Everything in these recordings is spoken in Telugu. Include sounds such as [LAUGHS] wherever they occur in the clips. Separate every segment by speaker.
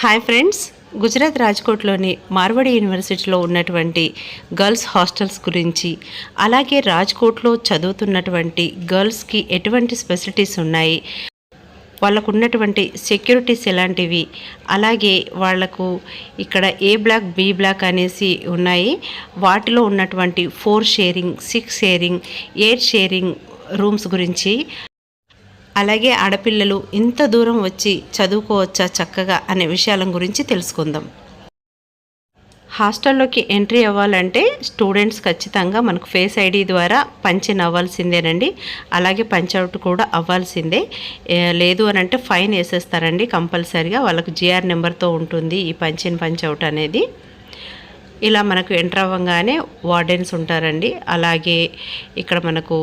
Speaker 1: హాయ్ ఫ్రెండ్స్ గుజరాత్ రాజ్కోట్లోని మార్వాడి యూనివర్సిటీలో ఉన్నటువంటి గర్ల్స్ హాస్టల్స్ గురించి అలాగే రాజ్కోట్లో చదువుతున్నటువంటి గర్ల్స్కి ఎటువంటి ఫెసిలిటీస్ ఉన్నాయి వాళ్ళకు ఉన్నటువంటి సెక్యూరిటీస్ ఎలాంటివి అలాగే వాళ్ళకు ఇక్కడ ఏ బ్లాక్ బి బ్లాక్ అనేసి ఉన్నాయి వాటిలో ఉన్నటువంటి four sharing six sharing eight sharing rooms గురించి అలాగే ఆడపిల్లలు ఇంత దూరం వచ్చి చదువుకోవచ్చా చక్కగా అనే విషయాల గురించి తెలుసుకుందాం. హాస్టల్లోకి ఎంట్రీ అవ్వాలంటే స్టూడెంట్స్ ఖచ్చితంగా మనకు ఫేస్ ఐడి ద్వారా పంచిన్ అవ్వాల్సిందేనండి. అలాగే పంచ్అవుట్ కూడా అవ్వాల్సిందే. లేదు అని అంటే ఫైన్ వేసేస్తారండి కంపల్సరిగా. వాళ్ళకు జిఆర్ నెంబర్తో ఉంటుంది ఈ పంచిన్ పంచ్అవుట్ అనేది. ఇలా మనకు ఎంటర్ అవ్వగానే వార్డెన్స్ ఉంటారండి. అలాగే ఇక్కడ మనకు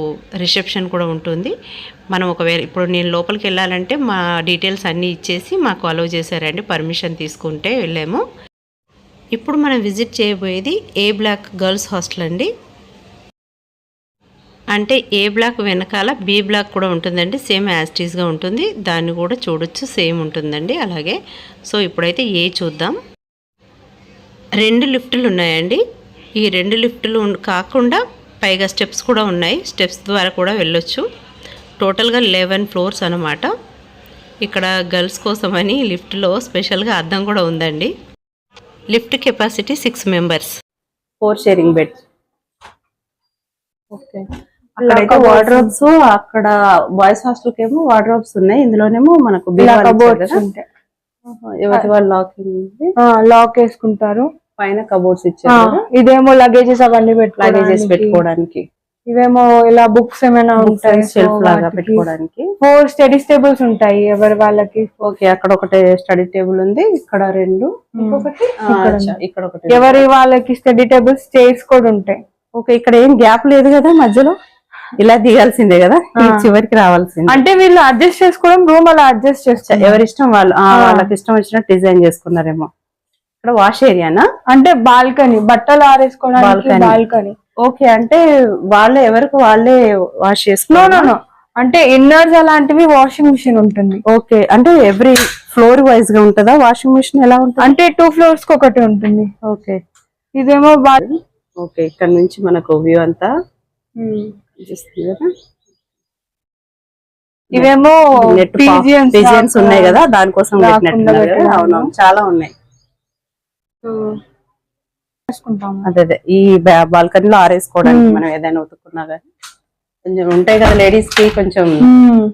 Speaker 1: రిసెప్షన్ కూడా ఉంటుంది. మనం ఒకవేళ ఇప్పుడు నేను లోపలికి వెళ్ళాలంటే మా డీటెయిల్స్ అన్నీ ఇచ్చేసి మాకు అలౌ చేశారండి. పర్మిషన్ తీసుకుంటే వెళ్ళాము. ఇప్పుడు మనం విజిట్ చేయబోయేది ఏ బ్లాక్ గర్ల్స్ హాస్టల్ అండి. అంటే ఏ బ్లాక్ వెనకాల బి బ్లాక్ కూడా ఉంటుందండి. సేమ్ యాస్టీస్గా ఉంటుంది. దాన్ని కూడా చూడొచ్చు. సేమ్ ఉంటుందండి. అలాగే సో ఇప్పుడైతే ఏ చూద్దాం. రెండు లిఫ్టులు ఉన్నాయండి. ఈ రెండు లిఫ్టులు కాకుండా పైగా స్టెప్స్ కూడా ఉన్నాయి. స్టెప్స్ ద్వారా కూడా వెళ్ళొచ్చు. టోటల్గా లెవెన్ ఫ్లోర్స్ అనమాట ఇక్కడ గర్ల్స్ కోసమని లిఫ్ట్లో స్పెషల్గా అద్దం కూడా ఉందండి. Lift capacity six members. Four sharing bed okay అక్కడైతే వార్డ్రోబ్స్ అక్కడ బాయ్స్ హాస్టల్కి ఏమో వార్డ్రోబ్స్ ఉన్నాయి. ఇందులోనేమో మనకు ఎవరి వాళ్ళు లాకింగ్
Speaker 2: లాక్ వేసుకుంటారు.
Speaker 1: పైన కబోర్డ్స్ ఇచ్చారు.
Speaker 2: ఇదేమో లగేజెస్ అవన్నీ
Speaker 1: లగేజెస్
Speaker 2: పెట్టుకోవడానికి
Speaker 1: పెట్టుకోవడానికి.
Speaker 2: ఇవేమో ఇలా బుక్స్ ఏమైనా ఉంటాయి.
Speaker 1: షెల్ఫ్ లాగా పెట్టుకోవడానికి.
Speaker 2: ఫోర్ స్టడీ టేబుల్స్ ఉంటాయి ఎవరి వాళ్ళకి.
Speaker 1: ఓకే అక్కడ ఒకటి స్టడీ టేబుల్ ఉంది ఇక్కడ రెండు. ఇంకొకటి ఆ,
Speaker 2: ఇక్కడ
Speaker 1: ఒకటి
Speaker 2: ఎవరి వాళ్ళకి స్టడీ టేబుల్స్ చైర్స్ కూడా ఉంటాయి.
Speaker 1: ఓకే ఇక్కడ ఏం గ్యాప్ లేదు కదా మధ్యలో? ఇలా దిగాల్సిందే కదా చివరికి రావాల్సిందే.
Speaker 2: అంటే వీళ్ళు అడ్జస్ట్ చేసుకోవడం రూమ్ అలా అడ్జస్ట్ చేస్తారు
Speaker 1: ఎవరి ఇష్టం వాళ్ళు వాళ్ళకి ఇష్టం వచ్చినట్టు డిజైన్ చేసుకున్నారేమో. ఇక్కడ వాష్ ఏరియానా
Speaker 2: అంటే బాల్కనీ బట్టలు ఆరేసుకోవడానికి. బాల్కనీ
Speaker 1: ఓకే అంటే వాళ్ళే ఎవరికి వాళ్ళే వాష్
Speaker 2: నో
Speaker 1: చేసుకున్నారు
Speaker 2: నో నో అంటే ఇన్నర్స్ అలాంటివి వాషింగ్ మిషన్ ఉంటుంది.
Speaker 1: ఓకే అంటే ఎవ్రీ ఫ్లోర్ వైజ్గా ఉంటుందా? వాషింగ్ మిషన్ ఎలా ఉంటుంది?
Speaker 2: అంటే టూ ఫ్లోర్స్కి ఒకటి ఉంటుంది.
Speaker 1: ఓకే.
Speaker 2: ఇదేమో
Speaker 1: ఓకే ఇక్కడ నుంచి మనకు వ్యూ అంతా కదా.
Speaker 2: ఇవేమో
Speaker 1: పిజియన్స్ ఉన్నాయి కదా దానికోసం. అవునవును చాలా ఉన్నాయి.
Speaker 2: వేసుకుంటాము
Speaker 1: అదే అదే. ఈ బాల్కనీలో ఆరేసుకోవడానికి మనం ఏదైనా ఉతుక్కున్నా కానీ కొంచెం ఉంటాయి కదా లేడీస్కి కొంచెం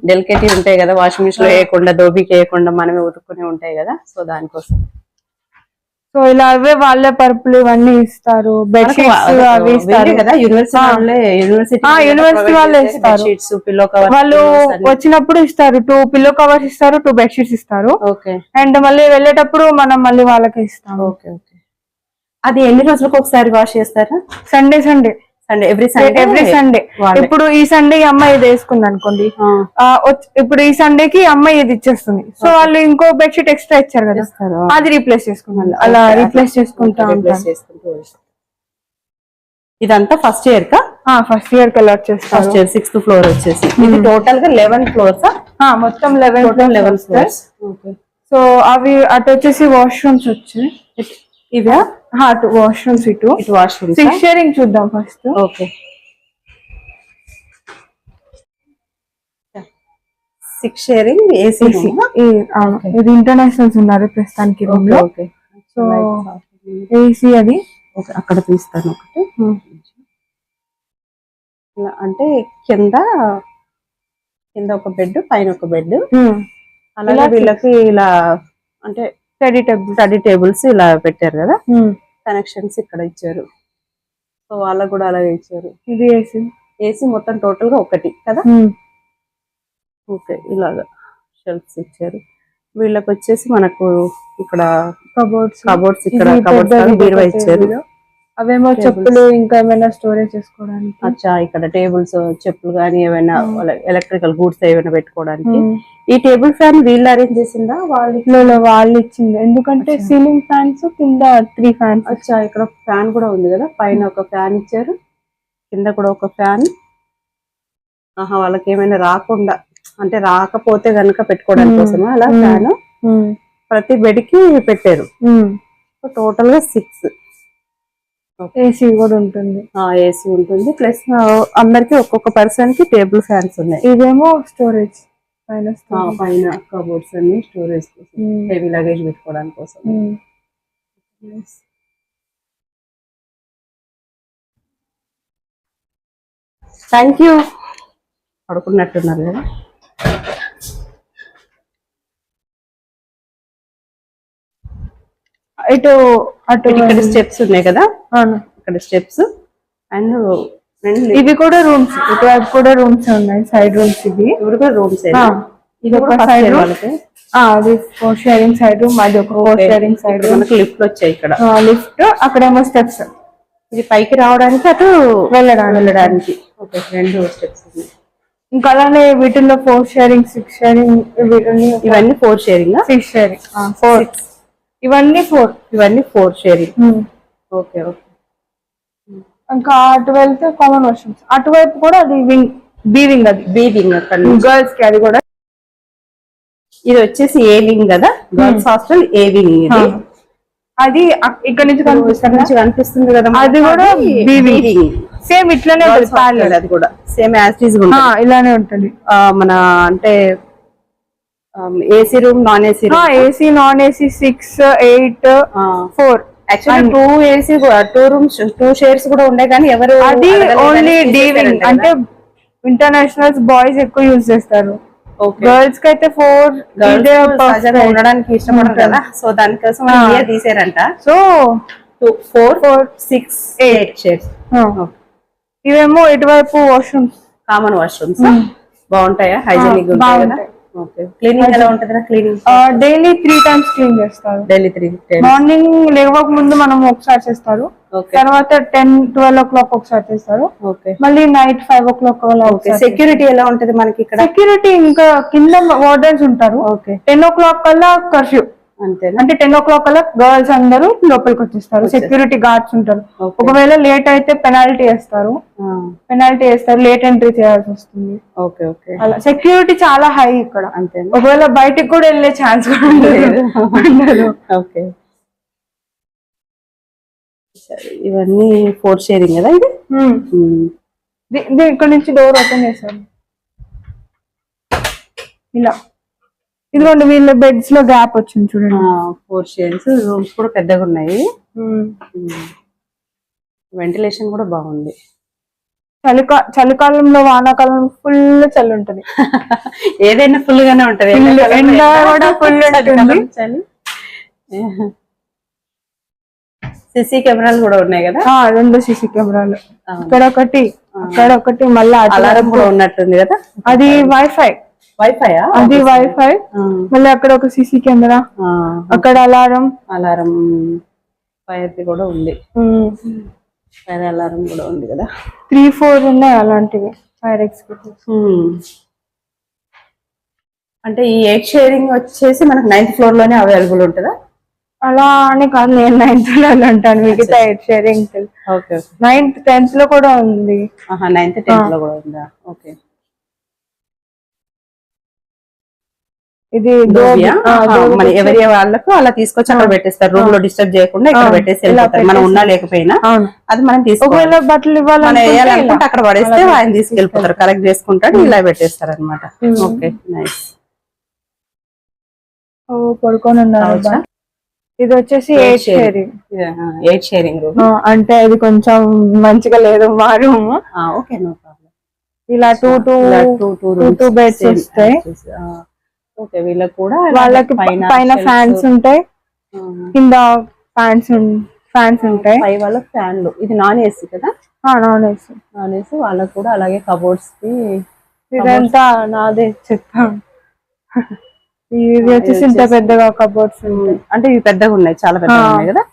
Speaker 1: డెలికేట్ ఉంటాయి కదా వాషింగ్ మిషన్లో వేయకుండా దోబికి వేయకుండా మనమే ఉతుక్కునే ఉంటాయి కదా సో దానికోసం.
Speaker 2: సో ఇలా అవే వాళ్ళే పరుపులు ఇవన్నీ ఇస్తారు
Speaker 1: కదా యూనివర్సిటీ వాళ్ళే యూనివర్సిటీ
Speaker 2: వాళ్ళే ఇస్తారు.
Speaker 1: పిల్లో కవర్
Speaker 2: వాళ్ళు వచ్చినప్పుడు ఇస్తారు టూ పిల్లో కవర్స్ ఇస్తారు టూ బెడ్షీట్స్ ఇస్తారు.
Speaker 1: ఓకే.
Speaker 2: అండ్ మళ్ళీ వెళ్ళేటప్పుడు మనం మళ్ళీ వాళ్ళకి ఇస్తాము.
Speaker 1: Okay okay. అది ఎన్ని రోజులకు ఒకసారి వాష్ చేస్తారా?
Speaker 2: Sunday
Speaker 1: Sunday Sunday every
Speaker 2: Sunday every
Speaker 1: Sunday.
Speaker 2: ఇప్పుడు ఈ సండే ఈ అమ్మాయి ఇది వేసుకుంది అనుకోండి. ఇప్పుడు ఈ సండేకి ఈ అమ్మాయి ఇది ఇచ్చేస్తుంది. సో వాళ్ళు ఇంకో బెడ్షీట్ ఎక్స్ట్రా ఇచ్చారు కదా. అది రీప్లేస్ చేసుకున్నాను అలా రీప్లేస్ చేసుకుంటా
Speaker 1: చేసుకుంటూ. ఇదంతా ఫస్ట్ ఇయర్ కా?
Speaker 2: ఫస్ట్ ఇయర్కి చేస్తారు.
Speaker 1: ఫస్ట్ ఇయర్ సిక్స్త్ ఫ్లోర్ వచ్చేసి. ఇది టోటల్గా లెవెన్ ఫ్లోర్స్
Speaker 2: మొత్తం eleven
Speaker 1: total eleven floors
Speaker 2: so అవి అటు వచ్చేసి వాష్రూమ్స్ వచ్చాయి.
Speaker 1: ఇవా?
Speaker 2: అటు వాష్రూమ్స్ ఇటు.
Speaker 1: ఇటు వాష్రూమ్
Speaker 2: సిక్స్ షేరింగ్ చూద్దాం first
Speaker 1: okay. Six sharing AC
Speaker 2: ఇది ఇంటర్నేషనల్స్ ఉన్నారు ప్రస్తుతానికి రూమ్లో.
Speaker 1: ఓకే
Speaker 2: సో ఏసీ అది.
Speaker 1: అక్కడ తీస్తాను ఒకటి. ఇలా అంటే కింద కింద ఒక బెడ్ పైన ఒక బెడ్ అలాగే వీళ్ళకి ఇలా అంటే
Speaker 2: స్టడీ టేబుల్
Speaker 1: స్టడీ టేబుల్స్ ఇలా పెట్టారు కదా? కనెక్షన్స్ ఇక్కడ ఇచ్చారు. సో వాళ్ళకు కూడా అలాగే ఇచ్చారు.
Speaker 2: ఇది ఏసీ
Speaker 1: ఏసీ మొత్తం టోటల్గా ఒకటి కదా? ఓకే ఇలాగా షెల్ఫ్స్ ఇచ్చారు. వీళ్ళకి వచ్చేసి మనకు ఇక్కడ
Speaker 2: కబోర్డ్స్
Speaker 1: కబోర్డ్స్ ఇక్కడ కబోర్డ్స్ బీరువా ఇచ్చారు.
Speaker 2: అవేమో చెప్పులు ఇంకా ఏమైనా స్టోరేజ్ చేసుకోవడానికి.
Speaker 1: అచ్చా ఇక్కడ టేబుల్స్ చెప్పులు కానీ ఏమైనా ఎలక్ట్రికల్ గూడ్స్ ఏమైనా పెట్టుకోవడానికి.
Speaker 2: Hmm.
Speaker 1: ఈ టేబుల్ ఫ్యాన్ వీళ్ళు అరేంజ్ చేసిందా? వాళ్ళు
Speaker 2: వాళ్ళు ఇచ్చింది. ఎందుకంటే సీలింగ్ ఫ్యాన్స్ కింద త్రీ ఫ్యాన్స్
Speaker 1: అచ్చా ఇక్కడ ఫ్యాన్ కూడా ఉంది కదా? పైన ఒక ఫ్యాన్ ఇచ్చారు. కింద కూడా ఒక ఫ్యాన్ ఆహా వాళ్ళకి ఏమైనా రాకుండా అంటే రాకపోతే గనుక పెట్టుకోవడానికి కోసం అలా ఫ్యాన్
Speaker 3: ప్రతి బెడ్కి పెట్టారు. టోటల్గా సిక్స్
Speaker 2: ఏసీ కూడా ఉంటుంది.
Speaker 3: ఏసీ ఉంటుంది. ప్లస్ అందరికి ఒక్కొక్క పర్సన్కి టేబుల్ ఫ్యాన్స్ ఉన్నాయి.
Speaker 2: ఇదేమో స్టోరేజ్ పైన.
Speaker 3: పైన కబోర్డ్స్ అన్ని స్టోరేజ్ కోసం. హెవీ లగేజ్ పెట్టుకోవడానికి కోసం. థ్యాంక్ యూ పడుకున్నట్టున్నారు కదా.
Speaker 2: ఇటు అటు
Speaker 3: ఇక్కడ స్టెప్స్ ఉన్నాయి కదా?
Speaker 2: అవును.
Speaker 3: ఇక్కడ స్టెప్స్ అండ్
Speaker 2: ఇవి కూడా రూమ్స్ ఇటువైపు కూడా రూమ్స్ ఉన్నాయి సైడ్ రూమ్స్ ఇవి.
Speaker 3: ఇవి కూడా రూమ్స్ ఇది
Speaker 2: ఒక అది ఫోర్ షేరింగ్ సైడ్ రూమ్ అది ఒక ఫోర్ షేరింగ్ సైడ్ రూమ్
Speaker 3: మనకు లిఫ్ట్ వచ్చాయి ఇక్కడ.
Speaker 2: లిఫ్ట్ అక్కడేమో స్టెప్స్
Speaker 3: ఇది పైకి రావడానికి అటు
Speaker 2: వెళ్ళడానికి.
Speaker 3: వెళ్ళడానికి. ఓకే రెండు స్టెప్స్
Speaker 2: ఇంకా అలానే వీటిల్లో ఫోర్ షేరింగ్ సిక్స్ షేరింగ్
Speaker 3: ఇవన్నీ four sharing
Speaker 2: six sharing four ఇవన్నీ ఫోర్
Speaker 3: ఇవన్నీ ఫోర్ షేరింగ్ ఓకే ఓకే
Speaker 2: ఇంకా అటు వెళ్తే కామన్ వాష్రూమ్స్ అటువైపు కూడా అది వింగ్ బి వింగ్ అది.
Speaker 3: బీడింగ్ అక్కడ.
Speaker 2: గర్ల్స్కి అది కూడా.
Speaker 3: ఇది వచ్చేసి ఏ వింగ్ కదా? గర్ల్స్ హాస్టల్ ఏ వింగ్ ఇది.
Speaker 2: అది ఇక్కడ నుంచి కనిపిస్తుంది?
Speaker 3: నుంచి కనిపిస్తుంది కదా
Speaker 2: అది కూడా wing. సేమ్ ఇట్లానే ఉంటుంది.
Speaker 3: అది కూడా. సేమ్ యాజ్
Speaker 2: ఇలానే ఉంటుంది.
Speaker 3: మన అంటే AC room non AC room
Speaker 2: AC non AC six eight four
Speaker 3: actually two AC two rooms two shares కూడా ఉండే కానీ ఎవరు
Speaker 2: అది ఓన్లీ డీవింగ్. అంటే ఇంటర్నేషనల్స్ బాయ్స్ ఎక్కువ యూజ్ చేస్తారు. గర్ల్స్కి అయితే ఫోర్
Speaker 3: ఉండడానికి ఇష్టపడరు కదా? సో దానికోసం year తీసారంట.
Speaker 2: So
Speaker 3: two four four six eight shares
Speaker 2: ఇవేమో ఇటువైపు వాష్రూమ్స్
Speaker 3: కామన్ వాష్రూమ్స్ బాగుంటాయా? హైజీనిక్
Speaker 2: బాగుంటాయి.
Speaker 3: ఓకే. క్లీనింగ్ ఎలా ఉంటది cleaning
Speaker 2: daily three times clean చేస్తారు.
Speaker 3: డైలీ త్రీ
Speaker 2: మార్నింగ్ లేవక ముందు మనం ఒకసారి చేస్తారు. తర్వాత టెన్ ట్వెల్వ్ ఓ క్లాక్ ఒకసారి చేస్తారు.
Speaker 3: ఓకే
Speaker 2: మళ్ళీ night five o'clock
Speaker 3: security ఎలా ఉంటది మనకి ఇక్కడ?
Speaker 2: సెక్యూరిటీ ఇంకా కింద వార్డెన్స్ ఉంటారు.
Speaker 3: ఓకే
Speaker 2: టెన్ ఓ క్లాక్ కల్లా కర్ఫ్యూ అంటే టెన్ ఓ క్లాక్ కల్లా గర్ల్స్ అందరూ లోపలికి వచ్చేస్తారు. సెక్యూరిటీ గార్డ్స్ ఉంటారు. ఒకవేళ లేట్ అయితే పెనాల్టీ వేస్తారు. పెనాల్టీ వేస్తారు. లేట్ ఎంట్రీ చేయాల్సి వస్తుంది.
Speaker 3: Okay okay.
Speaker 2: అలా సెక్యూరిటీ చాలా హై ఇక్కడ.
Speaker 3: అంతేనా?
Speaker 2: ఒకవేళ బయటికి కూడా వెళ్ళే ఛాన్స్ కూడా ఉండదు. ఉండదు.
Speaker 3: ఓకే. ఇవన్నీ ఫోర్ షేరింగ్ కదా ఇది?
Speaker 2: ఇక్కడ నుంచి డోర్ ఓపెన్ చేశారు ఇలా. ఇదిగోండి వీళ్ళ బెడ్స్లో గ్యాప్ వచ్చింది చూడండి.
Speaker 3: ఫోర్ షేరింగ్స్ రూమ్స్ కూడా పెద్దగా ఉన్నాయి. వెంటిలేషన్ కూడా బాగుంది.
Speaker 2: చలికా చలికాలంలో వానాకాలంలో ఫుల్ చలి ఉంటది. [LAUGHS]
Speaker 3: ఏదైనా ఫుల్ గానే ఉంటది.
Speaker 2: ఎండ కూడా.
Speaker 3: చలి. సిసి కెమెరాలు కూడా ఉన్నాయి కదా?
Speaker 2: రెండు సీసీ కెమెరాలు. ఇక్కడ ఒకటి అక్కడ ఒకటి మళ్ళీ
Speaker 3: అలారం కూడా ఉన్నట్టుంది కదా?
Speaker 2: అది వైఫై
Speaker 3: వైఫైయా
Speaker 2: అది వైఫై మళ్ళీ అక్కడ ఒక సీసీ కెమెరా. అక్కడ అలారం.
Speaker 3: అలారం ఫైర్ కూడా ఉంది. ఫైర్ అలారం కూడా ఉంది కదా.
Speaker 2: త్రీ ఫోర్ ఉన్నాయి అలాంటివి ఫైర్ ఎగ్జిక్యూటివ్
Speaker 3: Hmm. అంటే ఈ ఎయిట్ షేరింగ్ వచ్చేసి మనకు నైన్త్ ఫ్లోర్లోనే అవైలబుల్ ఉంటుందా?
Speaker 2: అలా అని కాదు నేను నైన్త్లో అంటాను మిగతా ఎయిట్ షేరింగ్ నైన్త్ టెన్త్లో కూడా ఉంది.
Speaker 3: ఆహా నైన్త్ టెన్త్లో కూడా ఉందా? ఓకే.
Speaker 2: ఇది
Speaker 3: ఎవరి వాళ్ళకు అలా తీసుకొచ్చి అక్కడ పెట్టేస్తారు. రూమ్లో డిస్టర్బ్ చేయకుండా ఇక్కడ పెట్టేసి మనం ఉన్నా లేకపోయినా అది మనం తీసుకోవాలి.
Speaker 2: బట్టలు
Speaker 3: వేయాలనుకుంటే
Speaker 2: ఇలా.
Speaker 3: అక్కడ పడేస్తే ఆయన తీసుకెళ్ళిపోతారు. కలెక్ట్ చేసుకుంటాడు ఇలా పెట్టేస్తారు అనమాట ఓకే నైస్
Speaker 2: పడుకొని ఉన్నారు. ఇది వచ్చేసి
Speaker 3: eight. Sharing eight sharing room
Speaker 2: అంటే అది కొంచెం మంచిగా లేదు మా రూమ్
Speaker 3: ఓకే నో ప్రాబ్లం
Speaker 2: ఇలా
Speaker 3: two two
Speaker 2: two two beds వస్తాయి.
Speaker 3: ఓకే వీళ్ళకి కూడా
Speaker 2: వాళ్ళకి పైన ఫ్యాన్స్ ఉంటాయి కింద ఫ్యాన్స్ ఫ్యాన్స్ ఉంటాయి
Speaker 3: పై వాళ్ళ ఫ్యాన్లు. ఇది నాన్ ఏసీ కదా?
Speaker 2: Non AC.
Speaker 3: నాన్ ఏసీ వాళ్ళకి కూడా అలాగే కబోర్డ్స్కి
Speaker 2: ఇదంతా నాదే చెప్తాను ఇది వచ్చేసి ఇంత పెద్దగా కబోర్డ్స్
Speaker 3: అంటే ఇవి పెద్దగా ఉన్నాయి చాలా పెద్దగా. ఉన్నాయి కదా?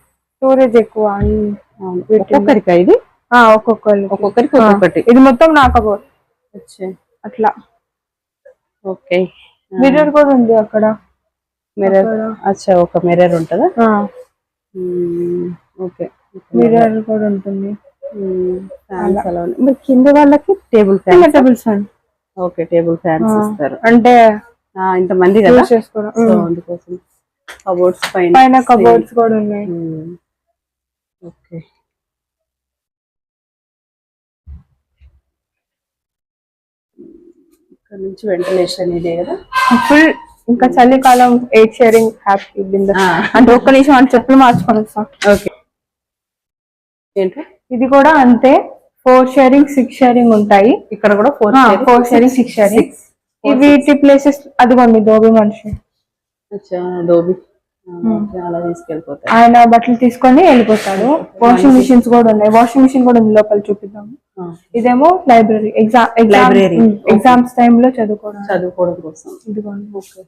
Speaker 2: స్టోరేజ్ ఎక్కువ.
Speaker 3: ఒక్కొక్కరికా ఇది?
Speaker 2: ఆ, ఒక్కొక్కరు
Speaker 3: ఒక్కొక్కరికి ఒక్కొక్కటి.
Speaker 2: ఇది మొత్తం నా కబోర్డ్
Speaker 3: అచ్చా.
Speaker 2: అట్లా.
Speaker 3: ఓకే.
Speaker 2: మిర్రర్ కూడా ఉంది అక్కడ.
Speaker 3: మిర్రర్ అచ్చా ఒక మిర్రర్ ఉంటుందా. ఓకే.
Speaker 2: మిర్రర్ కూడా ఉంటుంది.
Speaker 3: ఫ్యాన్స్ అలా. మరి కింద వాళ్ళకి టేబుల్ ఫ్యాన్స్
Speaker 2: టేబుల్స్ అండి
Speaker 3: ఓకే టేబుల్ ఫ్యాన్స్ ఇస్తారు.
Speaker 2: అంటే
Speaker 3: ఆ, ఇంతమంది కదా? అందుకోసం. కబోర్డ్స్ పైన
Speaker 2: పైన కబోర్డ్స్ కూడా ఉన్నాయి.
Speaker 3: ఓకే. ఇక్కడ నుంచి వెంటిలేషన్ ఇదే కదా?
Speaker 2: ఫుల్ ఇంకా చలికాలం ఎయిట్ షేరింగ్ హ్యాపీ బింద. అంటే ఒక్క నిమిషం అంటే చెప్పులు మార్చుకొని వస్తాం
Speaker 3: ఓకే. ఏంటి?
Speaker 2: ఇది కూడా అంతే. ఫోర్ షేరింగ్ సిక్స్ షేరింగ్ ఉంటాయి.
Speaker 3: ఇక్కడ కూడా four
Speaker 2: four sharing six sharing వీటి ప్లేసెస్ అదిగోండి దోబి మనిషి.
Speaker 3: అచ్చా దోబి అలా
Speaker 2: ఆయన బట్టలు తీసుకొని వెళ్ళిపోతాడు. వాషింగ్ మిషన్స్ కూడా ఉన్నాయి. వాషింగ్ మిషన్ కూడా ఉంది లోపల చూపిద్దాం. ఇదేమో లైబ్రరీ. Exam
Speaker 3: Library.
Speaker 2: ఎగ్జామ్స్లో చదువుకోవడం.
Speaker 3: చదువుకోవడం కోసం.
Speaker 2: ఇదిగోండి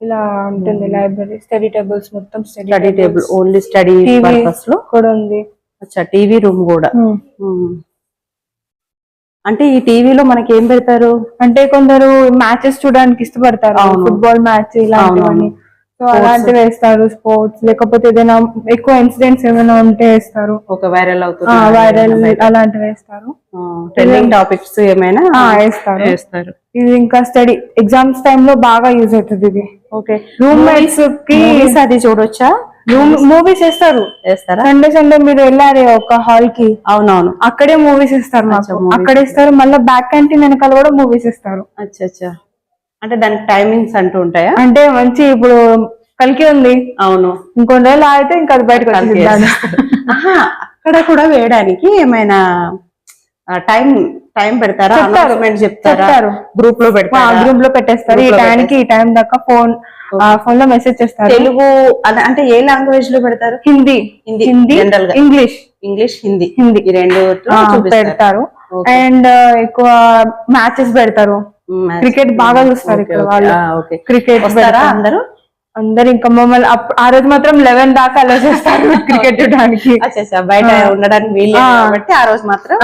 Speaker 2: ఇలా ఉంటుంది లైబ్రరీ. స్టడీ టేబుల్స్ మొత్తం
Speaker 3: స్టడీ టేబుల్ ఓన్లీ స్టడీ పర్పస్లో?
Speaker 2: కూడా ఉంది.
Speaker 3: అచ్చా టీవీ రూమ్ కూడా?
Speaker 2: ఉమ్.
Speaker 3: ఉమ్. అంటే ఈ టీవీలో మనకి ఏం పెడతారు?
Speaker 2: అంటే కొందరు మ్యాచెస్ చూడడానికి ఇష్టపడతారు. ఫుట్బాల్ మ్యాచ్ ఇలాంటివన్నీ. సో అలాంటివి వేస్తారు స్పోర్ట్స్ లేకపోతే ఏదైనా ఎక్కువ ఇన్సిడెంట్స్ ఏమైనా ఉంటే వేస్తారు.
Speaker 3: ఒక వైరల్ అవుతుంది
Speaker 2: వైరల్ అలాంటివి వేస్తారు.
Speaker 3: ట్రెండింగ్ టాపిక్స్ ఏమైనా
Speaker 2: వేస్తారు.
Speaker 3: వేస్తారు.
Speaker 2: ఇది ఇంకా స్టడీ ఎగ్జామ్స్లో బాగా యూజ్ అవుతుంది ఇది.
Speaker 3: ఓకే
Speaker 2: రూమ్మేట్స్కి
Speaker 3: మూవీస్ అది చూడొచ్చా?
Speaker 2: మూవీస్ వేస్తారు. సండే సండే మీరు వెళ్ళారే ఒక హాల్కి.
Speaker 3: అవునవును.
Speaker 2: అక్కడే మూవీస్ ఇస్తారు మాకు. అక్కడ ఇస్తారు మళ్ళీ బ్యాక్ క్యాంటీన్ వెనకాల కూడా మూవీస్ ఇస్తారు
Speaker 3: అచ్చా అచ్చా. అంటే దానికి టైమింగ్స్ అంటూ ఉంటాయా?
Speaker 2: అంటే మంచి ఇప్పుడు కలికి ఉంది.
Speaker 3: అవును.
Speaker 2: ఇంకొన్ని రోజులు ఆగితే ఇంకా అది బయటకు
Speaker 3: అక్కడ కూడా వేయడానికి ఏమైనా టైం టైం పెడతారా?
Speaker 2: చెప్తారు.
Speaker 3: అనౌన్స్మెంట్ చెప్తారా?
Speaker 2: చెప్తారు.
Speaker 3: గ్రూప్లో పెడతారా?
Speaker 2: గ్రూప్లో పెట్టేస్తారు. ఈ టైంకి ఈ టైం దాకా ఫోన్ ఫోన్లో మెసేజ్ చేస్తారు.
Speaker 3: తెలుగు అంటే ఏ లాంగ్వేజ్లో పెడతారు?
Speaker 2: Hindi.
Speaker 3: Hindi,
Speaker 2: Hindi.
Speaker 3: English
Speaker 2: English
Speaker 3: Hindi. Hindi. ఈ రెండు
Speaker 2: పెడతారు. అండ్ ఎక్కువ మ్యాచెస్ పెడతారు. క్రికెట్ బాగా చూస్తారు ఇక్కడ వాళ్ళు. క్రికెట్
Speaker 3: వస్తారా అందరూ?
Speaker 2: అందరు ఇంకా మమ్మల్ని ఆ రోజు మాత్రం లెవెన్ దాకా అలా చేస్తారు [LAUGHS] క్రికెట్ చూడడానికి.
Speaker 3: బయట ఉండడానికి వీలు కాబట్టి ఆ రోజు మాత్రం.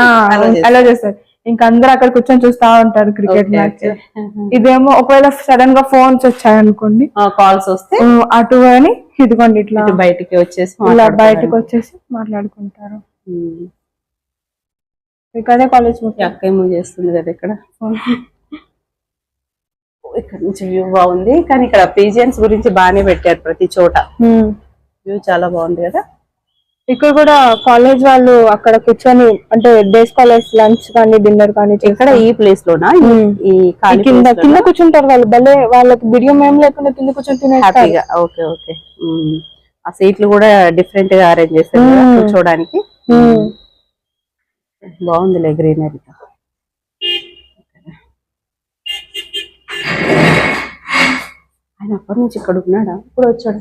Speaker 2: అలా చేస్తారు. ఇంకా అందరు అక్కడ కూర్చొని చూస్తా ఉంటారు క్రికెట్ మ్యాచ్. ఇదేమో ఒకవేళ సడన్గా ఫోన్స్ వచ్చాయనుకోండి.
Speaker 3: కాల్స్ వస్తే
Speaker 2: అటు అని ఇదిగోండి ఇట్లా
Speaker 3: ఇటు బయటికి వచ్చేసి
Speaker 2: ఇలా. బయటకు వచ్చేసి మాట్లాడుకుంటారు. మీకు అదే కాలేజ్
Speaker 3: ఏమో చేస్తుంది కదా ఇక్కడ? [LAUGHS] ఇక్కడ నుంచి వ్యూ బాగుంది. కానీ ఇక్కడ పీజియన్స్ గురించి బాగానే పెట్టారు ప్రతి చోట. వ్యూ చాలా బాగుంది కదా.
Speaker 2: ఇక్కడ కూడా కాలేజ్ వాళ్ళు అక్కడ కూర్చొని అంటే డే స్కాలర్స్ లంచ్ కానీ డిన్నర్ కానీ
Speaker 3: ఇక్కడ ఈ ప్లేస్ లోనా? ఈ-
Speaker 2: కింద? కింద కూర్చుంటారు వాళ్ళు. భలే వాళ్ళకి బిడియం ఏం లేకుండా కింద కూర్చొని తినేస్తారు.
Speaker 3: Okay okay. ఆ సీట్లు కూడా డిఫరెంట్గా అరేంజ్ చేస్తారు. కూర్చోడానికి. బాగుందిలే గ్రీనరీ ఆయన అప్పటి నుంచి ఇక్కడ ఉన్నాడా? ఇప్పుడు వచ్చాడు.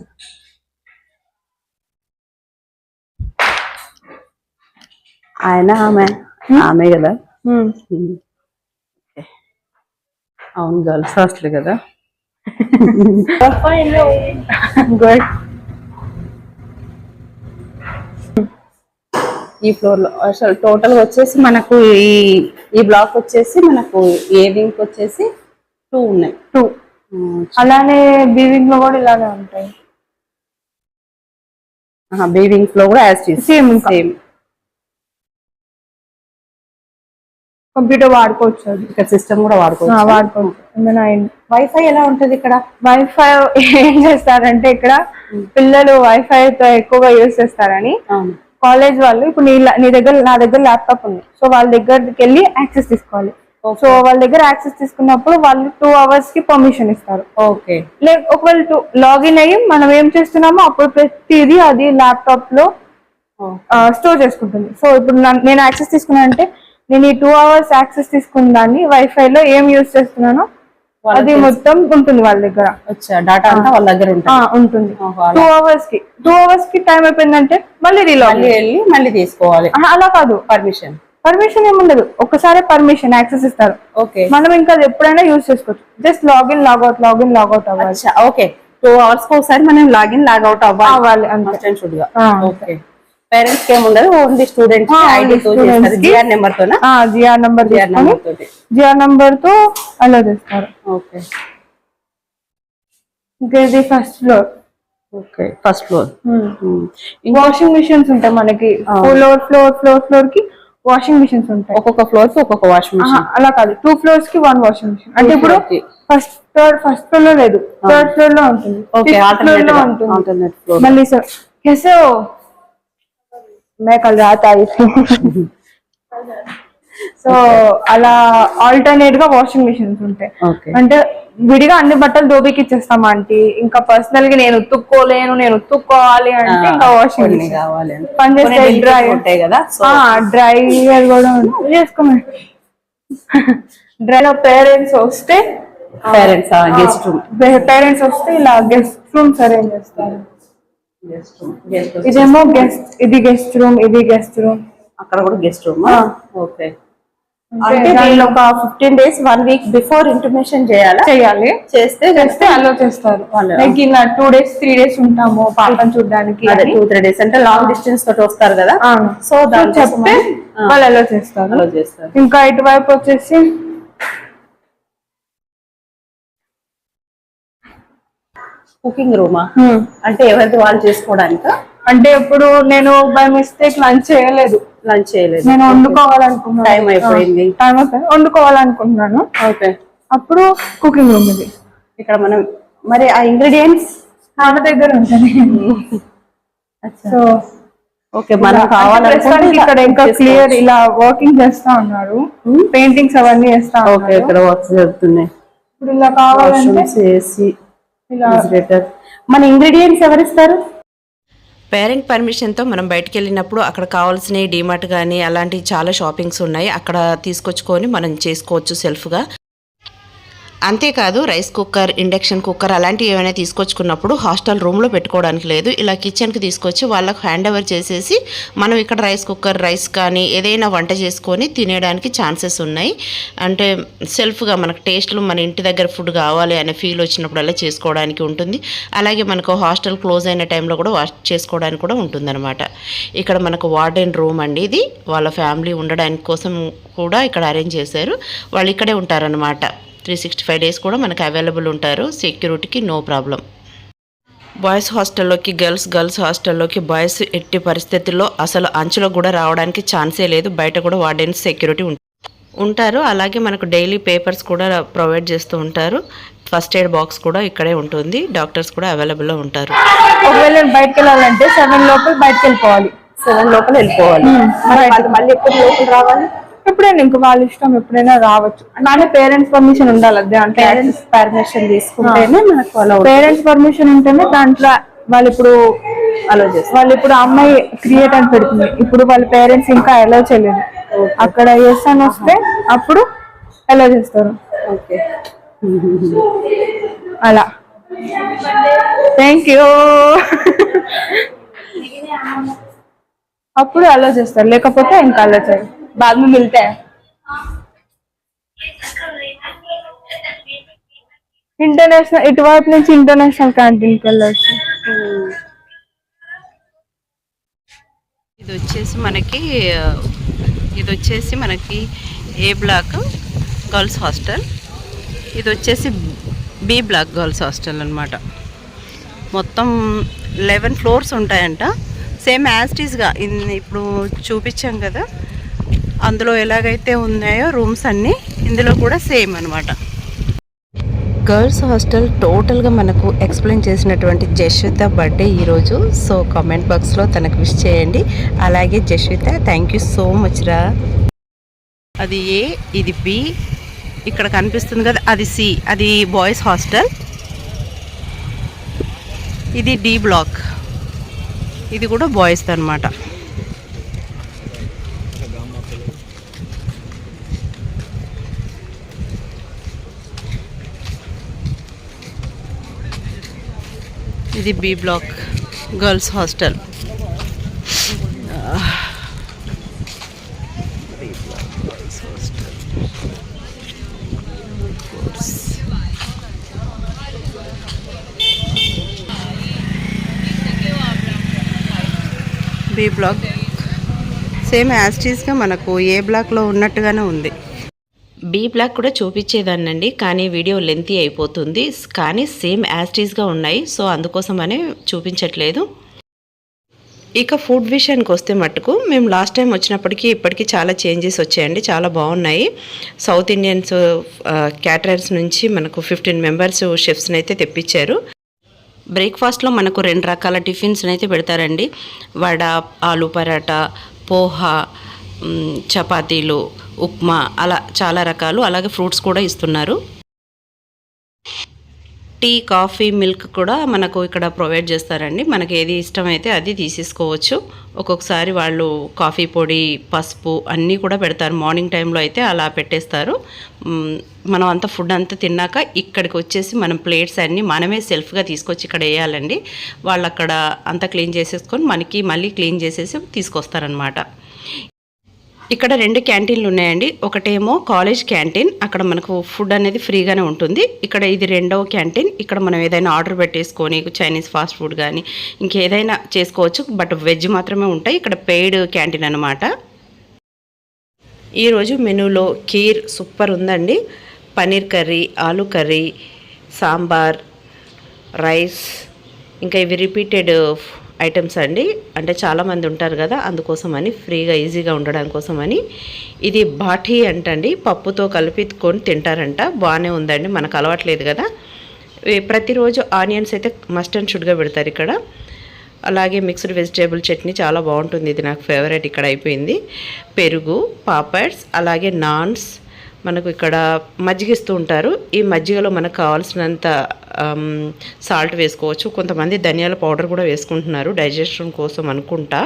Speaker 3: ఆయన ఆమె. ఆమె కదా. అవును గర్ల్స్ హాస్టల్ కదా?
Speaker 2: గుడ్.
Speaker 3: ఈ ఫ్లోర్లో అసలు టోటల్ వచ్చేసి మనకు ఈ ఈ బ్లాక్ వచ్చేసి మనకు ఏ వింగ్ వచ్చేసి టూ ఉన్నాయి.
Speaker 2: టూ అలానే బీవింగ్లో కూడా ఇలానే ఉంటాయి.
Speaker 3: ఆహా, బి వింగ్లో కూడా యాజ్
Speaker 2: సేమ్
Speaker 3: సేమ్.
Speaker 2: కంప్యూటర్ వాడుకోవచ్చు.
Speaker 3: ఇక్కడ సిస్టమ్ కూడా వాడుకోవచ్చు.
Speaker 2: వాడుకోవచ్చు. ఏమైనా
Speaker 3: వైఫై ఎలా ఉంటది ఇక్కడ?
Speaker 2: వైఫై ఏం చేస్తారంటే ఇక్కడ పిల్లలు వైఫై తో ఎక్కువగా యూజ్ చేస్తారని కాలేజ్ వాళ్ళు ఇప్పుడు నీ దగ్గర నా దగ్గర ల్యాప్టాప్ ఉంది. సో వాళ్ళ దగ్గరికి వెళ్ళి యాక్సెస్ తీసుకోవాలి. సో వాళ్ళ దగ్గర యాక్సెస్ తీసుకున్నప్పుడు వాళ్ళు టూ అవర్స్కి పర్మిషన్ ఇస్తారు.
Speaker 3: ఓకే
Speaker 2: లే ఒకవేళ టూ లాగిన్ అయ్యి మనం ఏం చేస్తున్నామో అప్పుడు ప్రతిదీ అది ల్యాప్టాప్లో స్టోర్ చేసుకుంటుంది. సో ఇప్పుడు నేను యాక్సెస్ తీసుకున్నానంటే నేను ఈ టూ అవర్స్ యాక్సెస్ తీసుకున్న దాన్ని వైఫై లో ఏం యూజ్ చేస్తున్నానో అది మొత్తం ఉంటుంది వాళ్ళ దగ్గర.
Speaker 3: డాటా అంతా వాళ్ళ దగ్గర ఉంటుంది.
Speaker 2: టూ అవర్స్కి టూ అవర్స్కి టైం అయిపోయిందంటే మళ్ళీ రీలాగ్
Speaker 3: మళ్ళీ వెళ్ళి మళ్ళీ తీసుకోవాలి.
Speaker 2: అలా కాదు.
Speaker 3: పర్మిషన్
Speaker 2: పర్మిషన్ ఏముండదు ఒక్కసారి పర్మిషన్ యాక్సెస్ ఇస్తారు.
Speaker 3: ఓకే
Speaker 2: మనం ఇంకా అది ఎప్పుడైనా యూజ్ చేసుకోవచ్చు. Just login logout login logout అవ్వాలి.
Speaker 3: ఓకే టూ అవర్స్ ఒకసారి మనం లాగిన్ లాగౌట్ అవ్వాలి.
Speaker 2: అవ్వాలి.
Speaker 3: ఓకే పేరెంట్స్కి ఏముండదు ఓన్లీ తో
Speaker 2: కి.
Speaker 3: జిఆర్ నెంబర్ తోనా?
Speaker 2: జిఆర్ నంబర్
Speaker 3: జిఆర్ నెంబర్ తోటి.
Speaker 2: జిఆర్ నంబర్తో అలా చేస్తారు.
Speaker 3: ఓకే
Speaker 2: ఇంకా ఇది first floor
Speaker 3: okay first floor
Speaker 2: washing machines ఉంటాయి మనకి. ఫ్లోర్ ఫ్లోర్ ఫ్లోర్ ఫ్లోర్కి వాషింగ్ మిషన్స్ ఉంటాయి
Speaker 3: ఒక్కొక్క ఫ్లోర్ కి ఒక్కొక్క వాషింగ్
Speaker 2: ఆహా,
Speaker 3: మిషన్
Speaker 2: అలా కాదు టూ ఫ్లోర్స్ కి వన్ వాషింగ్ మిషన్ అంటే ఇప్పుడు
Speaker 3: floor కి.
Speaker 2: ఫస్ట్ ఫ్లోర్ ఫస్ట్ ఫ్లోర్ లో లేదు థర్డ్ ఫ్లోర్ లో ఉంటుంది
Speaker 3: ఓకే
Speaker 2: Fifth floor లో
Speaker 3: ఆల్టర్నేట్
Speaker 2: ఉంటుంది
Speaker 3: ఆల్టర్నేట్ ఫ్లోర్
Speaker 2: మళ్ళీ సార్ कैसे हो मैं कल रात आई थी సో అలా ఆల్టర్నేట్ గా వాషింగ్ మిషన్స్ ఉంటాయి
Speaker 3: ఓకే
Speaker 2: అంటే విడిగా అన్ని బట్టలు దోబికి ఇచ్చేస్తాం ఆంటీ. ఇంకా పర్సనల్గా నేను ఉతుక్కోలేను నేను ఉతుక్కోవాలి అంటే ఇంకా వాషింగ్
Speaker 3: కావాలి అని.
Speaker 2: పని
Speaker 3: కొన్ని
Speaker 2: చేస్తే
Speaker 3: delicate
Speaker 2: డ్రై.
Speaker 3: ఉంటాయి కదా
Speaker 2: డ్రైయర్ కూడా చేసుకోమని డ్రై లో పేరెంట్స్ వస్తే
Speaker 3: పేరెంట్స్ గెస్ట్ రూమ్
Speaker 2: పేరెంట్స్ వస్తే ఇలా గెస్ట్ రూమ్స్ అరేంజ్ చేస్తారు. ఇదేమో గెస్ట్ ఇది గెస్ట్ రూమ్ ఇది గెస్ట్ రూమ్
Speaker 3: అక్కడ కూడా గెస్ట్ రూమ్. ఓకే అంటే వీళ్ళు ఒక fifteen days one week before intimation చేయాలా?
Speaker 2: చేయాలి.
Speaker 3: చేస్తే
Speaker 2: చేస్తే అలో చేస్తారు లైక్ ఇలా టూ డేస్ త్రీ డేస్ ఉంటాము పాపని చూడడానికి.
Speaker 3: టూ త్రీ డేస్ అంటే లాంగ్ డిస్టెన్స్ తోటి వస్తారు కదా. సో దానికోసం
Speaker 2: చెప్తే. వాళ్ళు అలో చేస్తారు.
Speaker 3: అలో చేస్తారు.
Speaker 2: ఇంకా ఇటువైపు వచ్చేసి
Speaker 3: కుకింగ్ రూమా అంటే ఎవరిది వాళ్ళు చేసుకోవడానికి?
Speaker 2: అంటే ఇప్పుడు నేను బై మిస్టేక్ లంచ్ చేయలేదు.
Speaker 3: లంచ్ చేయలేదు.
Speaker 2: నేను వండుకోవాలనుకున్నాను.
Speaker 3: Time అయిపోయింది.
Speaker 2: టైం అయిపోయింది వండుకోవాలనుకుంటున్నాను.
Speaker 3: ఓకే.
Speaker 2: అప్పుడు కుకింగ్ రూమ్ ఇది.
Speaker 3: ఇక్కడ మనం మరి ఆ ఇంగ్రీడియంట్స్
Speaker 2: మన దగ్గర ఉంటుంది. సో
Speaker 3: ఓకే మనం కావాలనుకుంటే
Speaker 2: ఇక్కడ ఇంకా క్లియర్ ఇలా వర్కింగ్ చేస్తా ఉన్నారు. పెయింటింగ్స్ అవన్నీ చేస్తా
Speaker 3: ఓకే ఇక్కడ వర్క్స్ జరుగుతున్నాయి.
Speaker 2: ఇప్పుడు ఇలా కావాలంటే
Speaker 3: ఏసీ
Speaker 2: ఇలా
Speaker 3: మన ఇంగ్రీడియంట్స్ ఎవరిస్తారు?
Speaker 1: పేరెంట్ పర్మిషన్తో మనం బయటికి వెళ్ళినప్పుడు అక్కడ కావాల్సిన డీమార్ట్ కానీ అలాంటి చాలా షాపింగ్స్ ఉన్నాయి. అక్కడ తీసుకొచ్చుకొని మనం చేసుకోవచ్చు సెల్ఫ్గా. అంతేకాదు రైస్ కుక్కర్ ఇండక్షన్ కుక్కర్ అలాంటివి ఏమైనా తీసుకొచ్చుకున్నప్పుడు హాస్టల్ రూమ్లో పెట్టుకోవడానికి లేదు. ఇలా కిచెన్కి తీసుకొచ్చి వాళ్ళకి హ్యాండ్ ఓవర్ చేసేసి మనం ఇక్కడ రైస్ కుక్కర్ రైస్ కానీ ఏదైనా వంట చేసుకొని తినేయడానికి ఛాన్సెస్ ఉన్నాయి. అంటే సెల్ఫ్గా మనకు టేస్ట్లు మన ఇంటి దగ్గర ఫుడ్ కావాలి అనే ఫీల్ వచ్చినప్పుడల్లా చేసుకోవడానికి ఉంటుంది. అలాగే మనకు హాస్టల్ క్లోజ్ అయిన టైంలో కూడా వాష్ చేసుకోవడానికి కూడా ఉంటుందన్నమాట. ఇక్కడ మనకు వార్డెన్ రూమ్ అండి ఇది. వాళ్ళ ఫ్యామిలీ ఉండడానికి కోసం కూడా ఇక్కడ అరేంజ్ చేశారు. వాళ్ళు ఇక్కడే ఉంటారనమాట త్రీ సిక్స్టీ ఫైవ్ డేస్ కూడా మనకు అవైలబుల్ ఉంటారు. సెక్యూరిటీకి నో ప్రాబ్లం బాయ్స్ హాస్టల్లోకి గర్ల్స్ గర్ల్స్ హాస్టల్లోకి బాయ్స్ ఎట్టి పరిస్థితుల్లో అసలు అంచులో కూడా రావడానికి ఛాన్సే లేదు. బయట కూడా వార్డెన్స్ సెక్యూరిటీ ఉం- ఉంటారు. అలాగే మనకు డైలీ పేపర్స్ కూడా ప్రొవైడ్ చేస్తూ ఉంటారు. ఫస్ట్ ఎయిడ్ బాక్స్ కూడా ఇక్కడే ఉంటుంది. డాక్టర్స్ కూడా అవైలబుల్లో ఉంటారు.
Speaker 2: ఒకవేళ నేను బయటకు వెళ్ళాలంటే సెవెన్ లోపల బయటకు వెళ్ళిపోవాలి.
Speaker 3: సెవెన్ లోపల వెళ్ళిపోవాలి. మళ్ళీ ఎప్పుడు లోపల రావాలి?
Speaker 2: ఎప్పుడైనా ఇంకా వాళ్ళ ఇష్టం ఎప్పుడైనా రావచ్చు. కానీ పేరెంట్స్ పర్మిషన్ ఉండాలి అదే అంటే
Speaker 3: పేరెంట్స్ పర్మిషన్ తీసుకుంటేనే మనకు అలా
Speaker 2: పేరెంట్స్ పర్మిషన్ ఉంటేనే దాంట్లో వాళ్ళు ఇప్పుడు
Speaker 3: అలో చేస్తారు.
Speaker 2: వాళ్ళు ఇప్పుడు అమ్మాయి క్రియేట్ అని పెడుతుంది. ఇప్పుడు వాళ్ళ పేరెంట్స్ ఇంకా ఎలా చేయలేదు. అక్కడ ఎస్ అని వస్తే అప్పుడు ఎలా చేస్తారు.
Speaker 3: ఓకే.
Speaker 2: అలా. థ్యాంక్ యూ [LAUGHS] అప్పుడు అలా చేస్తారు. లేకపోతే ఇంకా అలా చేయరు. బాద్ में मिलते हैं ఇంటర్నేషనల్ ఇటువైపు నుంచి ఇంటర్నేషనల్ క్యాంటీన్కి వెళ్ళొచ్చు
Speaker 1: ఇది వచ్చేసి మనకి ఇది వచ్చేసి మనకి ఏ బ్లాక్ గర్ల్స్ హాస్టల్ ఇది వచ్చేసి బి బ్లాక్ గర్ల్స్ హాస్టల్ అనమాట మొత్తం లెవెన్ ఫ్లోర్స్ ఉంటాయంట సేమ్ యాజ్టీస్గా ఇప్పుడు చూపించాం కదా అందులో ఎలాగైతే ఉన్నాయో రూమ్స్ అన్నీ ఇందులో కూడా సేమ్ అనమాట గర్ల్స్ హాస్టల్ టోటల్గా మనకు ఎక్స్ప్లెయిన్ చేసినటువంటి జశ్విత బర్త్డే ఈరోజు. సో కామెంట్ బాక్స్లో తనకు విష్ చేయండి. అలాగే Jashwitha thank you so much రా. అది ఏ ఇది బి ఇక్కడ కనిపిస్తుంది కదా అది సి అది బాయ్స్ హాస్టల్. ఇది డి బ్లాక్. ఇది కూడా బాయ్స్ అనమాట ఇది B block girls hostel. B block. Same యాస్టీస్గా మనకు ఏ బ్లాక్లో ఉన్నట్టుగానే ఉంది. బి బ్లాక్ కూడా చూపించేదాన్నండి కానీ వీడియో లెంతీ అయిపోతుంది. కానీ సేమ్ యాస్టీస్గా ఉన్నాయి సో అందుకోసమనే చూపించట్లేదు. ఇక ఫుడ్ విషయానికి వస్తే మట్టుకు మేము లాస్ట్ టైం వచ్చినప్పటికీ ఇప్పటికీ చాలా చేంజెస్ వచ్చాయండి చాలా బాగున్నాయి. సౌత్ ఇండియన్స్ క్యాటరర్స్ నుంచి మనకు ఫిఫ్టీన్ మెంబర్స్ షెఫ్స్ని అయితే తెప్పించారు. బ్రేక్ఫాస్ట్లో మనకు రెండు రకాల టిఫిన్స్ అయితే పెడతారండి. వడ ఆలు పరాటా పోహా చపాతీలు ఉప్మా అలా చాలా రకాలు. అలాగే ఫ్రూట్స్ కూడా ఇస్తున్నారు. టీ కాఫీ మిల్క్ కూడా మనకు ఇక్కడ ప్రొవైడ్ చేస్తారండి. మనకి ఏది ఇష్టమైతే అది తీసేసుకోవచ్చు. ఒక్కొక్కసారి వాళ్ళు కాఫీ పొడి పసుపు అన్నీ కూడా పెడతారు. మార్నింగ్ టైంలో అయితే అలా పెట్టేస్తారు. మనం అంతా ఫుడ్ అంతా తిన్నాక ఇక్కడికి వచ్చేసి మనం ప్లేట్స్ అన్నీ మనమే సెల్ఫ్గా తీసుకొచ్చి ఇక్కడ వేయాలండి. వాళ్ళు అక్కడ అంతా క్లీన్ చేసేసుకొని మనకి మళ్ళీ క్లీన్ చేసేసి తీసుకొస్తారనమాట ఇక్కడ రెండు క్యాంటీన్లు ఉన్నాయండి. ఒకటేమో కాలేజ్ క్యాంటీన్. అక్కడ మనకు ఫుడ్ అనేది ఫ్రీగానే ఉంటుంది. ఇక్కడ ఇది రెండవ క్యాంటీన్. ఇక్కడ మనం ఏదైనా ఆర్డర్ పెట్టేసుకొని చైనీస్ ఫాస్ట్ ఫుడ్ కానీ ఇంకేదైనా చేసుకోవచ్చు. బట్ వెజ్ మాత్రమే ఉంటాయి. ఇక్కడ పెయిడ్ క్యాంటీన్ అనమాట ఈరోజు మెనూలో కీర్ సూపర్ ఉందండి. Paneer curry aloo curry sambar rice ఇంకా ఇవి రిపీటెడ్ ఐటమ్స్ అండి. అంటే చాలామంది ఉంటారు కదా అందుకోసమని ఫ్రీగా ఈజీగా ఉండడం కోసమని. ఇది బాఠీ అంటండి. పప్పుతో కలిపికొని తింటారంట. బాగానే ఉందండి. మనకు అలవాట్లేదు కదా. ప్రతిరోజు ఆనియన్స్ అయితే మస్ట్ అండ్ షుడ్గా పెడతారు ఇక్కడ. అలాగే మిక్స్డ్ వెజిటేబుల్ చట్నీ చాలా బాగుంటుంది. ఇది నాకు ఫేవరెట్. ఇక్కడ అయిపోయింది. పెరుగు పాపడ్స్ అలాగే నాన్స్ మనకు ఇక్కడ మజ్జిగిస్తూ ఉంటారు. ఈ మజ్జిగలో మనకు కావాల్సినంత సాల్ట్ వేసుకోవచ్చు. కొంతమంది ధనియాల పౌడర్ కూడా వేసుకుంటున్నారు డైజెషన్ కోసం అనుకుంటా.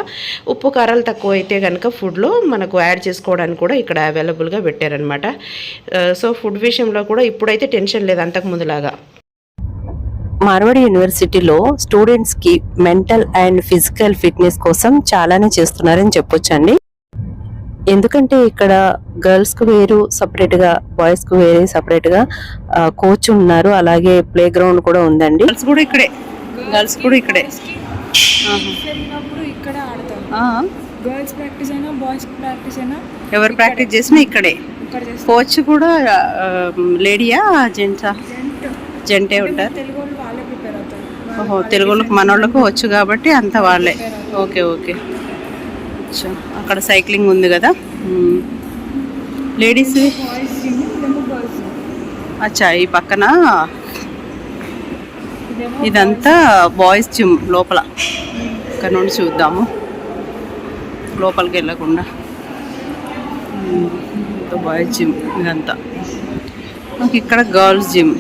Speaker 1: ఉప్పు కారాలు తక్కువ అయితే కనుక ఫుడ్లో మనకు యాడ్ చేసుకోవడానికి కూడా ఇక్కడ అవైలబుల్గా పెట్టారనమాట సో ఫుడ్ విషయంలో కూడా ఇప్పుడైతే టెన్షన్ లేదు అంతకుముందులాగా.
Speaker 4: మార్వాడి యూనివర్సిటీలో స్టూడెంట్స్కి మెంటల్ అండ్ ఫిజికల్ ఫిట్నెస్ కోసం చాలానే చేస్తున్నారని చెప్పొచ్చండి. ఎందుకంటే ఇక్కడ గర్ల్స్కు వేరు సపరేట్గా బాయ్స్కు వేరే సపరేట్గా కోచ్ ఉన్నారు. అలాగే ప్లే గ్రౌండ్ కూడా ఉందండి.
Speaker 1: గర్ల్స్ కూడా ఇక్కడే. గర్ల్స్ కూడా ఇక్కడే.
Speaker 2: గర్ల్స్ ప్రాక్టీస్ అయినా బాయ్స్ ప్రాక్టీస్ అయినా
Speaker 1: ఎవరు ప్రాక్టీస్ చేసినా ఇక్కడే. కోచ్ కూడా లేడీయా జెంట్సా? జెంటే. ఉంటారు. ఓహో తెలుగులకు మనోళ్ళకు వచ్చు కాబట్టి అంత వాళ్ళే. Okay okay. అచ్చా అక్కడ సైక్లింగ్ ఉంది కదా. లేడీస్? అచ్చా ఈ పక్కన ఇదంతా బాయ్స్ జిమ్ లోపల. ఇక్కడ నుండి చూద్దాము. లోపలికి వెళ్ళకుండా. బాయ్స్ జిమ్ ఇదంతా. మాకు ఇక్కడ గర్ల్స్ జిమ్.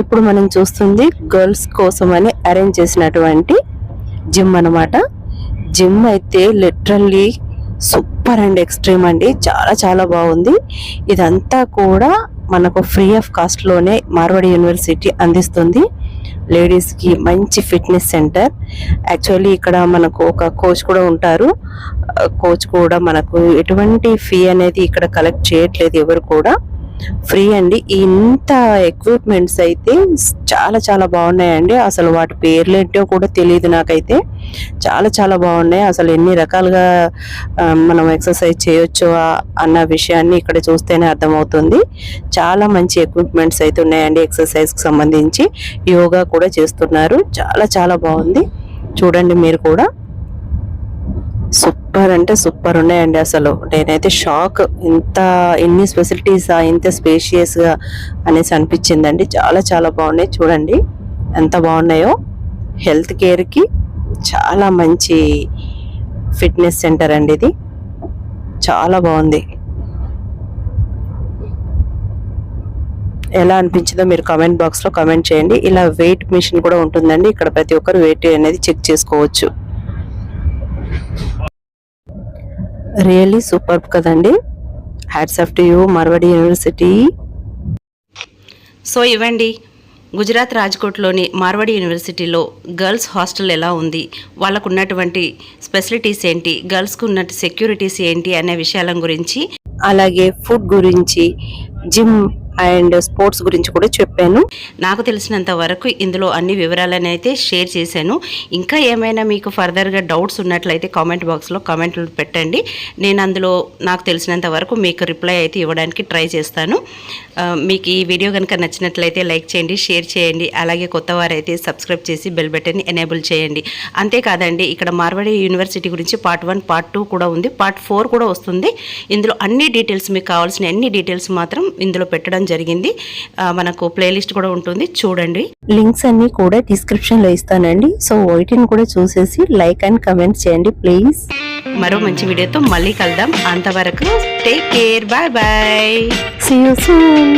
Speaker 4: ఇప్పుడు మనం చూస్తుంది గర్ల్స్ కోసం అని అరేంజ్ చేసినటువంటి జిమ్ అన్నమాట. జిమ్ అయితే లిటరల్లీ సూపర్ అండ్ ఎక్స్ట్రీమ్ అండి. చాలా చాలా బాగుంది. ఇదంతా కూడా మనకు ఫ్రీ ఆఫ్ కాస్ట్లోనే మార్వాడి యూనివర్సిటీ అందిస్తుంది. లేడీస్కి మంచి ఫిట్నెస్ సెంటర్. యాక్చువల్లీ ఇక్కడ మనకు ఒక కోచ్ కూడా ఉంటారు. కోచ్ కూడా మనకు ఎటువంటి ఫీ అనేది ఇక్కడ కలెక్ట్ చేయట్లేదు ఎవరు కూడా. ఫ్రీ అండి. ఇంత ఎక్విప్మెంట్స్ అయితే చాలా చాలా బాగున్నాయండి. అసలు వాటి పేర్లు ఏంటో కూడా తెలియదు నాకైతే. చాలా చాలా బాగున్నాయి. అసలు ఎన్ని రకాలుగా మనం ఎక్సర్సైజ్ చేయొచ్చు అన్న విషయాన్ని ఇక్కడ చూస్తేనే అర్థమవుతుంది. చాలా మంచి ఎక్విప్మెంట్స్ అయితే ఉన్నాయండి ఎక్సర్సైజ్కి సంబంధించి. యోగా కూడా చేస్తున్నారు. చాలా చాలా బాగుంది. చూడండి మీరు కూడా. సూపర్ సూపర్ అంటే సూపర్ ఉన్నాయండి అసలు. నేనైతే షాక్. ఇంత ఎన్ని ఫెసిలిటీస్ ఇంత స్పేషియస్గా అనేసి అనిపించిందండి. చాలా చాలా బాగున్నాయి. చూడండి. ఎంత బాగున్నాయో. హెల్త్ కేర్కి చాలా మంచి ఫిట్నెస్ సెంటర్ అండి ఇది. చాలా బాగుంది. ఎలా అనిపించిందో మీరు కమెంట్ బాక్స్లో కమెంట్ చేయండి. ఇలా వెయిట్ మిషన్ కూడా ఉంటుందండి. ఇక్కడ ప్రతి ఒక్కరు వెయిట్ అనేది చెక్ చేసుకోవచ్చు. రియల్లీ సూపర్ కదండి. Hats off to you Marwadi university
Speaker 1: so ఇవ్వండి. గుజరాత్ రాజ్కోట్లోని మార్వాడి యూనివర్సిటీలో గర్ల్స్ హాస్టల్ ఎలా ఉంది? వాళ్ళకు ఉన్నటువంటి స్పెసిలిటీస్ ఏంటి? గర్ల్స్కు ఉన్న సెక్యూరిటీస్ ఏంటి? అనే విషయాల గురించి
Speaker 4: అలాగే ఫుడ్ గురించి జిమ్ అండ్ స్పోర్ట్స్ గురించి కూడా చెప్పాను.
Speaker 1: నాకు తెలిసినంత వరకు ఇందులో అన్ని వివరాలను అయితే షేర్ చేశాను. ఇంకా ఏమైనా మీకు ఫర్దర్గా డౌట్స్ ఉన్నట్లయితే కామెంట్ బాక్స్లో కామెంట్లు పెట్టండి. నేను అందులో నాకు తెలిసినంత వరకు మీకు రిప్లై అయితే ఇవ్వడానికి ట్రై చేస్తాను. మీకు ఈ వీడియో కనుక నచ్చినట్లయితే లైక్ చేయండి షేర్ చేయండి అలాగే కొత్త వారైతే సబ్స్క్రైబ్ చేసి బెల్ బటన్ని ఎనేబుల్ చేయండి. అంతేకాదండి ఇక్కడ మార్వాడి యూనివర్సిటీ గురించి పార్ట్ వన్ పార్ట్ టూ కూడా ఉంది పార్ట్ ఫోర్ కూడా వస్తుంది. ఇందులో అన్ని డీటెయిల్స్ మీకు కావాల్సిన అన్ని డీటెయిల్స్ మాత్రం ఇందులో పెట్టడం జరిగింది. మనకు ప్లేలిస్ట్ కూడా ఉంటుంది. చూడండి.
Speaker 4: లింక్స్ అన్ని కూడా డిస్క్రిప్షన్లో ఇస్తానండి. సో వాటిని కూడా చూసేసి లైక్ అండ్ కమెంట్ చేయండి ప్లీజ్
Speaker 1: మరో మంచి వీడియోతో మళ్ళీ కలుద్దాం. అంతవరకు take care bye bye
Speaker 4: see you soon